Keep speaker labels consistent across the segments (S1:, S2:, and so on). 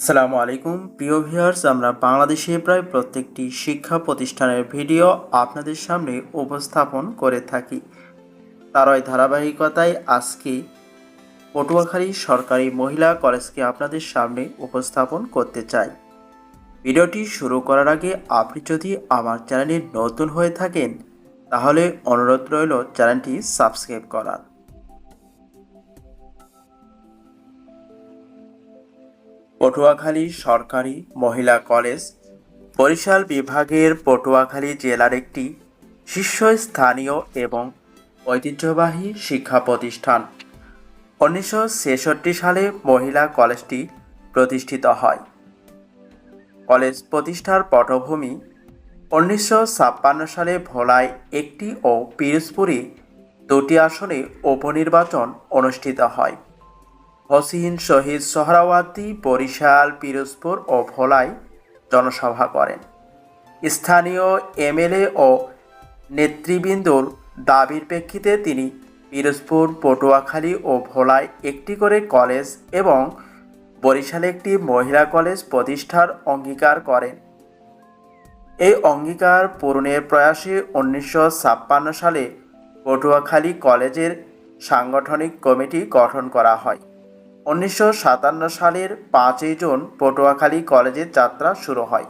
S1: আসসালামু আলাইকুম। প্রিয় ভিউয়ার্স, আমরা বাংলাদেশে প্রায় প্রত্যেকটি শিক্ষা প্রতিষ্ঠানের ভিডিও আপনাদের সামনে উপস্থাপন করে থাকি। তারই ধারাবাহিকতায় আজকে পটুয়াখালী সরকারি মহিলা কলেজকে আপনাদের সামনে উপস্থাপন করতে চাই। ভিডিওটি শুরু করার আগে আপনি যদি আমার চ্যানেলে নতুন হয়ে থাকেন, তাহলে অনুরোধ রইল চ্যানেলটি সাবস্ক্রাইব করার। পটুয়াখালী সরকারি মহিলা কলেজ, বরিশাল বিভাগের পটুয়াখালী জেলার একটি শীর্ষস্থানীয় এবং ঐতিহ্যবাহী শিক্ষা প্রতিষ্ঠান। উনিশশো ছেষট্টি সালে মহিলা কলেজটি প্রতিষ্ঠিত হয়। কলেজ প্রতিষ্ঠার পটভূমি উনিশশো ছাপ্পান্ন সালে ভোলায় একটি ও পিরোজপুরে দুটি আসনে উপনির্বাচন অনুষ্ঠিত হয়। হসিন, শহীদ সোহরাওয়ার্দী, বরিশাল, পিরোজপুর ও ভোলায় জনসভা করেন। স্থানীয় এমএলএ ও নেতৃবৃন্দর দাবির প্রেক্ষিতে তিনি পিরোজপুর, পটুয়াখালী ও ভোলায় একটি করে কলেজ এবং বরিশালে একটি মহিলা কলেজ প্রতিষ্ঠার অঙ্গীকার করেন। এই অঙ্গীকার পূরণের প্রয়াসে উনিশশো ছাপ্পান্ন সালে পটুয়াখালী কলেজের সাংগঠনিক কমিটি গঠন করা হয়। উনিশশো সাতান্ন সালের পাঁচই জুন পটুয়াখালী কলেজের যাত্রা শুরু হয়।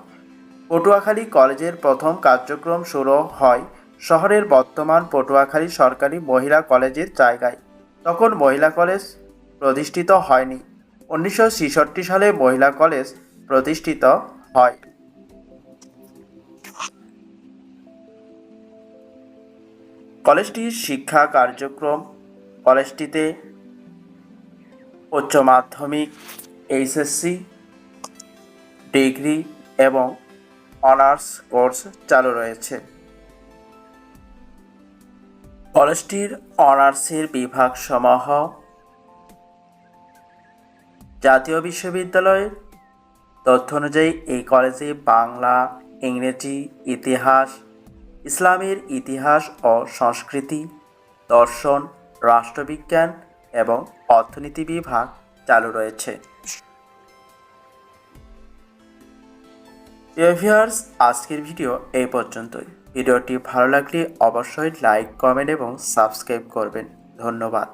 S1: পটুয়াখালী কলেজের প্রথম কার্যক্রম শুরু হয় শহরের বর্তমান পটুয়াখালী সরকারি মহিলা কলেজের জায়গায়। তখন মহিলা কলেজ প্রতিষ্ঠিত হয়নি। উনিশশো ছেষট্টি সালে মহিলা কলেজ প্রতিষ্ঠিত হয়। কলেজটির শিক্ষা কার্যক্রম কলেজটিতে উচ্চ মাধ্যমিক এইচএসসি ডিগ্রি এবং অনার্স কোর্স চালু রয়েছে। কলেজটির অনার্সের বিভাগ সমূহ জাতীয় বিশ্ববিদ্যালয়ের। তথ্য অনুযায়ী, এই কলেজে বাংলা, ইংরেজি, ইতিহাস, ইসলামের ইতিহাস ও সংস্কৃতি, দর্শন, রাষ্ট্রবিজ্ঞান এবং অর্থনীতি বিভাগ চালু রয়েছে। ভিউয়ার্স, আজকের ভিডিও এই পর্যন্তই। ভিডিওটি ভালো লাগলে অবশ্যই লাইক, কমেন্ট এবং সাবস্ক্রাইব করবেন। ধন্যবাদ।